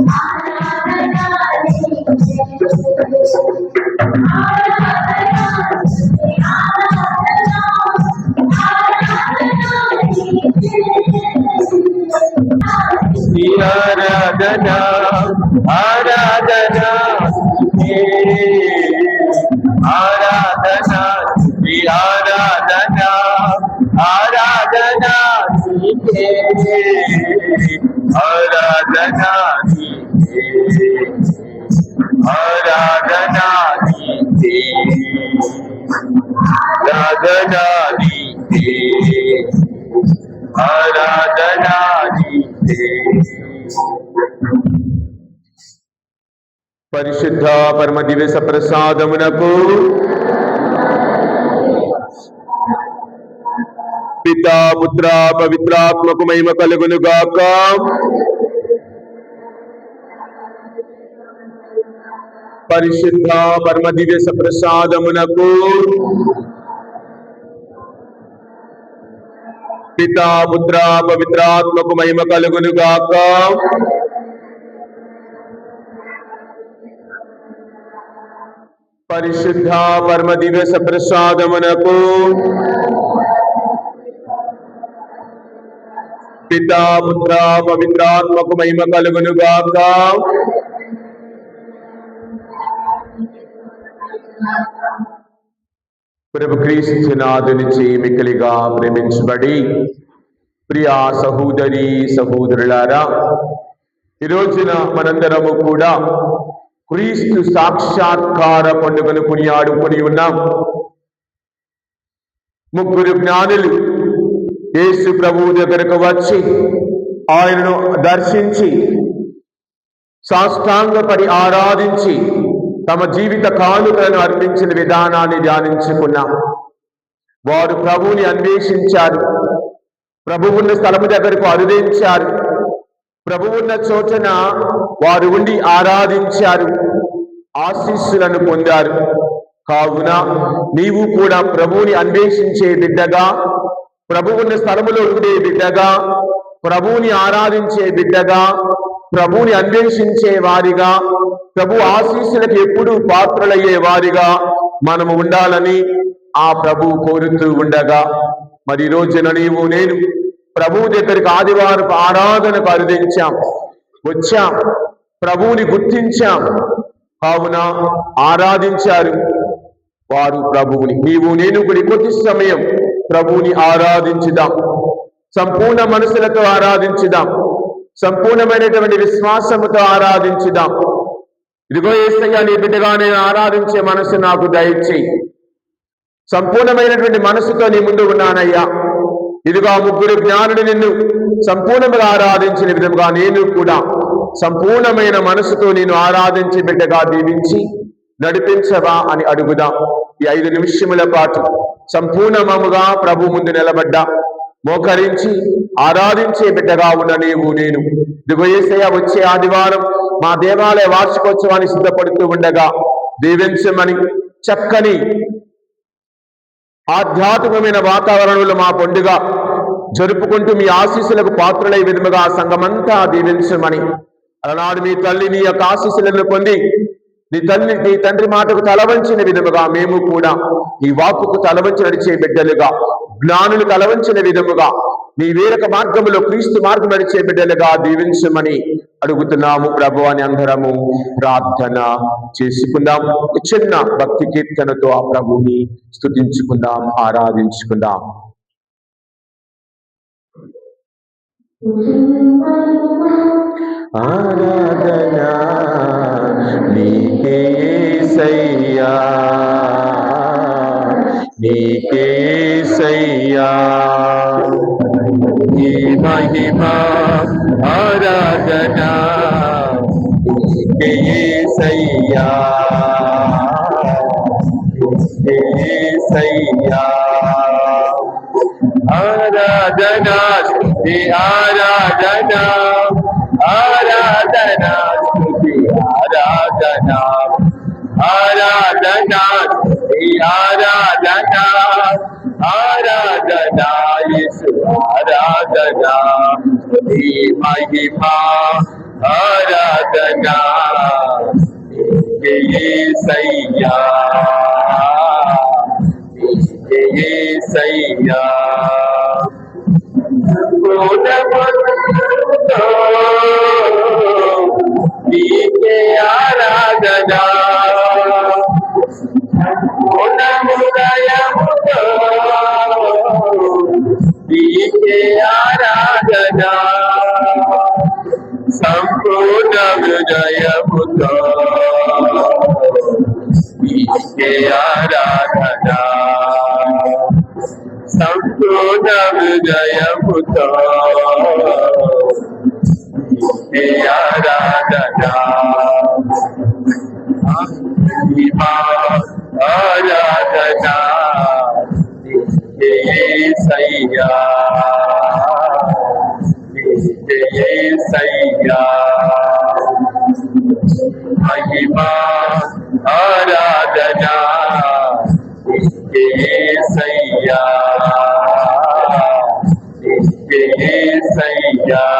నీ ఆరాధన ఆరాధన నీకే. ఆరాధన నీ ఆరాధన నీకే ఆరాధనా నీకే. పరిశుద్ధ పరమ దివస ప్రసాదమునకు పితా పుత్ర పవిత్రాత్మకు మహిమ కలుగును గాక పరిశుద్ధ పరమ దివస ప్రసాదమునకు పితా పుత్ర పవిత్రాత్మకు మహిమ కలుగును గాక పరిశుద్ధ పరమ దివస ప్రసాదమునకు పితా పుత్ర పవిత్రాత్మకు మహిమ కలుగును గాక ప్రభు క్రీస్తునాథునిచి మికిలిగా ప్రేమించబడి ప్రియా సహోదరి సహోదరులారా ఈ రోజున మనందరము కూడా క్రీస్తు సాక్షాత్కార పండుగను కొనియాడుకొని ఉన్నాం. ముగ్గురు జ్ఞానులు యేసు ప్రభు దగ్గరకు వచ్చి ఆయనను దర్శించి సాష్టాంగపడి ఆరాధించి తమ జీవిత కానుకలను అర్పించిన విధానాన్ని ధ్యానించుకున్నాం వారు ప్రభువుని అన్వేషించారు. ప్రభువున్న స్థలము దగ్గరకు అరుదించారు. ప్రభువున్న చోటన వారు ఉండి ఆరాధించారు. ఆశీస్సులను పొందారు. కావున నీవు కూడా ప్రభువుని అన్వేషించే బిడ్డగా ప్రభువున్న స్థలములో ఉండే బిడ్డగా ప్రభువుని ఆరాధించే బిడ్డగా ప్రభుని అన్వేషించే వారిగా ప్రభు ఆశీస్సులకు ఎప్పుడూ పాత్రలయ్యే వారిగా మనము ఉండాలని ఆ ప్రభు కోరుతూ ఉండగా మరి రోజున నీవు నేను ప్రభు దగ్గరికి ఆదివారపు ఆరాధనకు అరుదించాం వచ్చాం ప్రభువుని గుర్తించాం. కావున ఆరాధించారు వారు ప్రభువుని. నీవు నేను కూడా కొద్ది సమయం ప్రభువుని ఆరాధించుదాం సంపూర్ణ మనసులతో ఆరాధించుదాం. సంపూర్ణమైనటువంటి విశ్వాసముతో ఆరాధించుదాం. ఇదిగో ఏసయ్య నీ బిడ్డగా నేను ఆరాధించే మనసు నాకు దయచేయి. సంపూర్ణమైనటువంటి మనసుతో నీ ముందు ఉన్నానయ్యా. ఇదిగో ఆ ముగ్గురు జ్ఞానుడు నిన్ను సంపూర్ణంగా ఆరాధించిన విధముగా నేను కూడా సంపూర్ణమైన మనసుతో నేను ఆరాధించి బిడ్డగా దీవించి నడిపించవా అని అడుగుదాం. ఈ ఐదు నిమిషముల పాటు సంపూర్ణమముగా ప్రభు ముందు నిలబడ్డా. మోకరించి ఆరాధించే బిడ్డగా ఉన్న నీవు నేను. ఇదిగో వచ్చే ఆదివారం మా దేవాలయ వార్షికోత్సవాన్ని సిద్ధపడుతూ ఉండగా దీవించమని చక్కని ఆధ్యాత్మికమైన వాతావరణంలో మా పండుగ జరుపుకుంటూ మీ ఆశీస్సులకు పాత్రలై విధముగా సంగమంతా సంఘమంతా దీవించమని. అలనాడు మీ తల్లి నీ యొక్క ఆశీస్సులను పొంది నీ తల్లి నీ తండ్రి మాటకు తలవంచిన విధముగా మేము కూడా నీ వాక్కుకు తలవంచి నడిచే బిడ్డలుగా జ్ఞానులు తలవంచిన విధముగా నీ వేరొక మార్గములో క్రీస్తు మార్గం నడిచే బిడ్డలుగా దీవించమని అడుగుతున్నాము ప్రభు అని అందరము. ప్రార్థన చేసుకుందాం. చిన్న భక్తి కీర్తనతో ఆ ప్రభుని స్థుతించుకుందాం ఆరాధించుకుందాం. ఆరాధనా నీకే సయ్యా నీకే సయ్యా నీ మహిమ ఆరాధన నీకే సయ్యా నీకే సయ్యా ఆరాధనా స్తుతి ఆరాధనా. ఆరాధనా స్తుతి ఆరాధనా ఆరాధనా ఆరాధనా ఆరాధనా యేసు ఆరాధనా స్తుతి మహిమా ఆరాధనా సయ్యా సయ్యా నీకే ఆరాధనా గుణముదయముతో నీకే ఆరాధనా సంపూర్ణ హృదయముతో నీకే మహిమా ఆరాధనా సయ్యా సయ్యా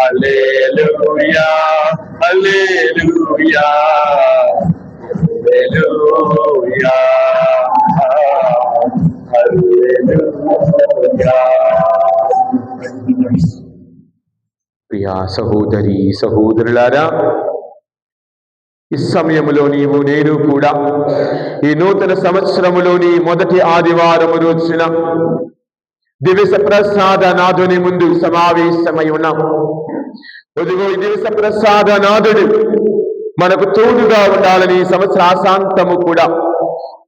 యేసు ఆరాధనా దేవయ్యా హల్లెలూయా. ప్రియా సహోదరి సహోదరులారా ఈ సమయములో నీవు నేను కూడా ఈ నూతన సంవత్సరములోని మొదటి ఆదివారము రోజున దివస ప్రసాద నాథుని ముందు సమావేశమై ఉన్నాం. ఇదిగో ఈ దివస ప్రసాద నాథుడు మనకు తోడుగా ఉండాలని ఈ సంవత్సరాశాంతము కూడా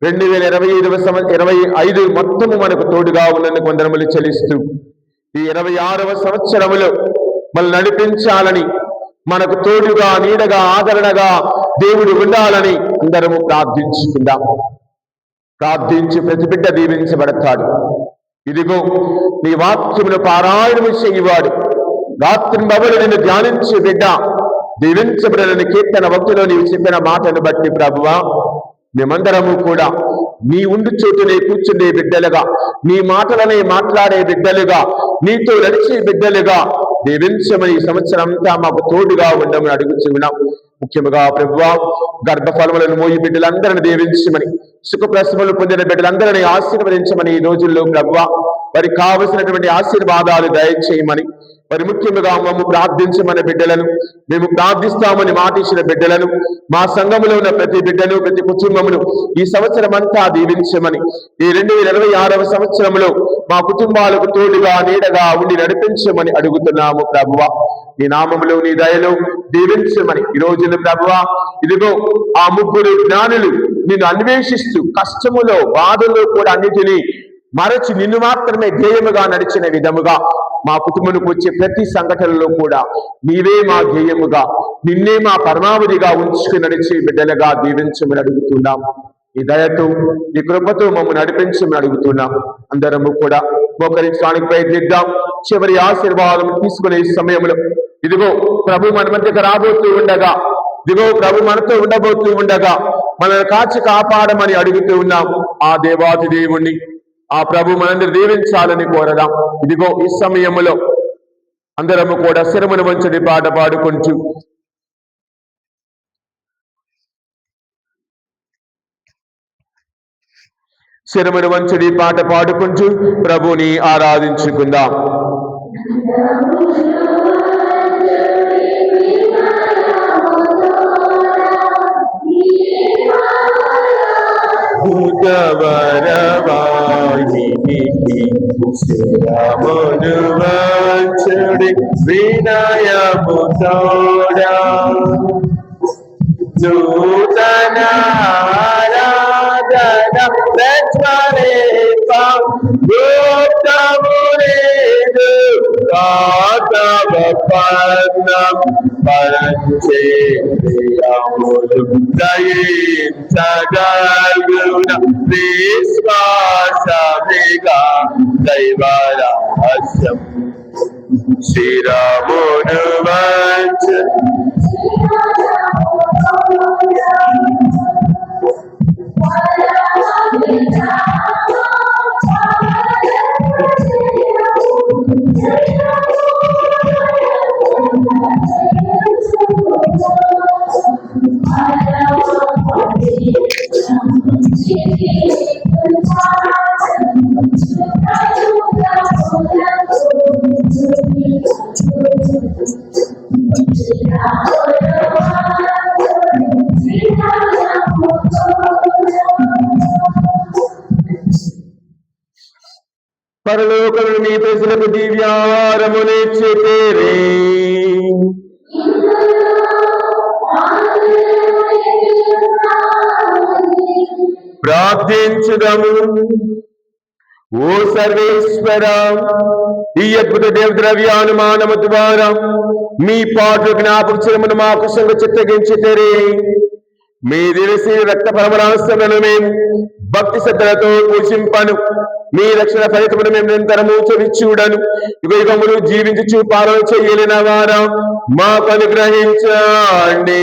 రెండు వేల ఇరవై ఐదవ సంవత్సరం ఇరవై ఐదు మొత్తము మనకు తోడుగా ఉన్నందుకు కొందరములు చెల్లిస్తూ ఈ ఇరవై ఆరవ సంవత్సరములో మనల్ని నడిపించాలని మనకు తోడుగా నీడగా ఆదరణగా దేవుడు ఉండాలని అందరము ప్రార్థించుకుందాం. ప్రార్థించి ప్రతిబిడ్డ దీవించబడతాడు. ఇదిగో నీ వాక్యమును పారాయణము చేయవాడు. రాత్రి బబులు నిన్ను ధ్యానించి బిడ్డ దీవించబడిన కీర్తన భక్తిలో నీవు చెప్పిన మాటను బట్టి ప్రభువా మేమందరము కూడా నీ ఉండు చోటునే కూర్చునే బిడ్డలుగా నీ మాటలనే మాట్లాడే బిడ్డలుగా నీతో నడిచే బిడ్డలుగా దీవించమని ఈ సంవత్సరం అంతా మాకు తోడుగా ఉండమని అడుగుతున్నాం ముఖ్యముగా ప్రభువా గర్భఫలములను మోయి బిడ్డలందరిని దీవించమని సుఖప్రసవములు పొందిన బిడ్డలందరినీ ఆశీర్వదించమని ఈ రోజుల్లో ప్రభువా వారికి కావలసినటువంటి ఆశీర్వాదాలు దయచేయమని మరి ముఖ్యంగా మమ్ము ప్రార్థించమని బిడ్డలను. మేము ప్రార్థిస్తామని మాటించిన బిడ్డలను. మా సంఘములో ఉన్న ప్రతి బిడ్డను ప్రతి కుటుంబమును ఈ సంవత్సరం అంతా దీవించమని. ఈ రెండు వేల ఇరవై ఆరవ సంవత్సరంలో మా కుటుంబాలకు తోడుగా నీడగా ఉండి నడిపించమని అడుగుతున్నాము ప్రభువ. నీ నామములో నీ దయలో దీవించమని. ఈ రోజున ప్రభువ ఇదిగో ఆ ముగ్గురు జ్ఞానులు నిన్ను అన్వేషిస్తూ కష్టములో బాధల్లో కూడా అన్నిటినీ మరచి నిన్ను మాత్రమే ధ్యేయముగా నడిచిన విధముగా మా కుటుంబానికి వచ్చే ప్రతి సంఘటనలో కూడా నీవే మా ధ్యేయముగా నిన్నే మా పరమావధిగా ఉంచుకుని నడిచే బిడ్డలుగా దీవించమని అడుగుతున్నాం. ఈ దయతో నీ కృపతో మమ్మల్ని నడిపించమని అడుగుతున్నాం. అందరము కూడా మోకరించడానికి ప్రయత్నిద్దాం. చివరి ఆశీర్వాదం తీసుకునే సమయంలో ఇదిగో ప్రభు మన మధ్యకు రాబోతూ ఉండగా ఇదిగో ప్రభు మనతో ఉండబోతూ ఉండగా మనల్ని కాచి కాపాడమని అడుగుతూ ఉన్నాం. ఆ దేవాది దేవుణ్ణి ఆ ప్రభు మనందరూ దీవించాలని కోరదాం. ఇదిగో ఈ సమయంలో అందరము కూడా శిరమును వంచని పాట పాడుకుంటూ శిరమును వంచడి పాట పాడుకుంటూ ప్రభుని ఆరాధించుకుందాం. भूत वरवाहिनी श्रीरामन वक्षणे विनय मुसोडा नूतन आराधन प्रज्वले गुप्तमुरे दुर्गा तव पद्मम् பரஞ்சே சகருண விஸ்வாசமிகா தைவராசம் ஸ்ரீராமோனுவஞ்ச వంచ పరలోకములు మీ ప్రజలకు ప్రార్థించుదాము. ఓ సర్వేశ్వర ఈ అద్భుత దేవ ద్రవ్యానుమానము ద్వారా మీ పాటు జ్ఞాపకమును మాకు సంగ చిత్తగించితేరే మీ దివసి రక్త పరమరాశలను మేము భక్తి శ్రద్ధలతో పూజింపను. మీ రక్షణ ఫలితమును మేము నిరంతరము చవిచూడను యుగములు జీవించు చూపాలన చేయలేని వారా మాకు అనుగ్రహించండి.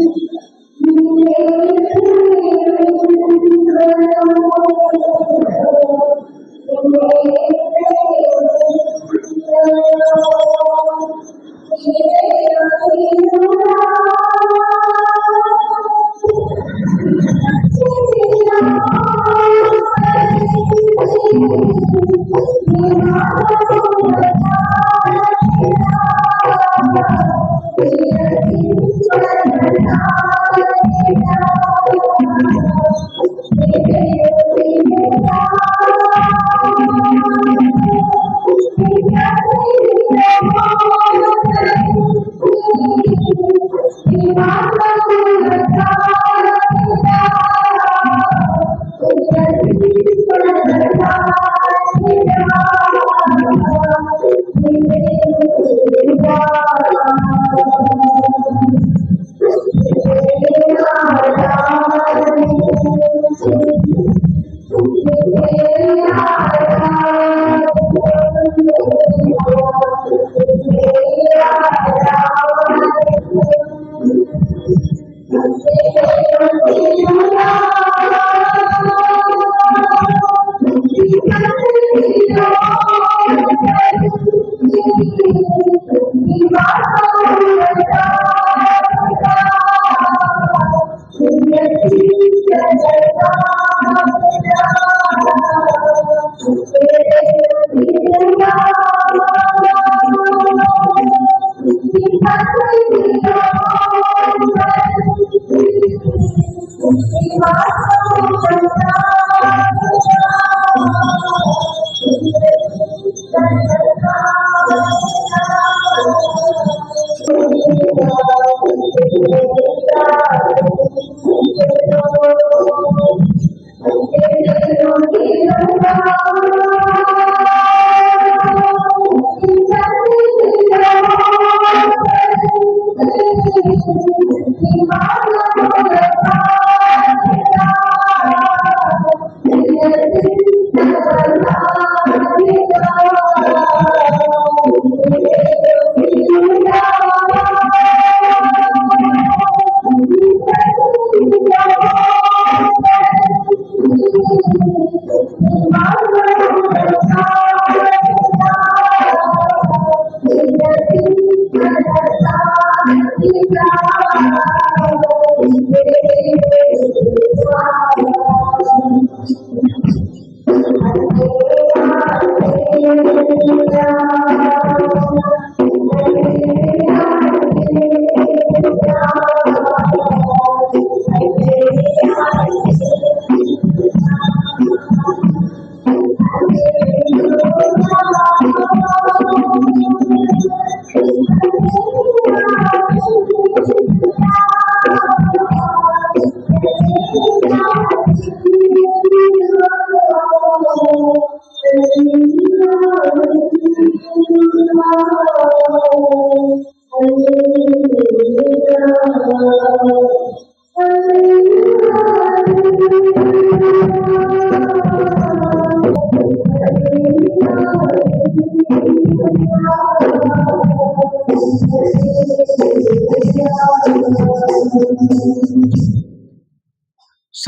Yeah.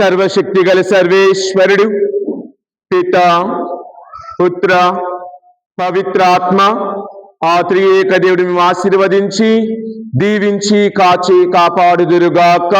సర్వశక్తి గల సర్వేశ్వరుడు పిత పుత్ర పవిత్రాత్మ ఆ త్రియేక దేవుడు మేము ఆశీర్వదించి దీవించి కాచి కాపాడుదురుగాక.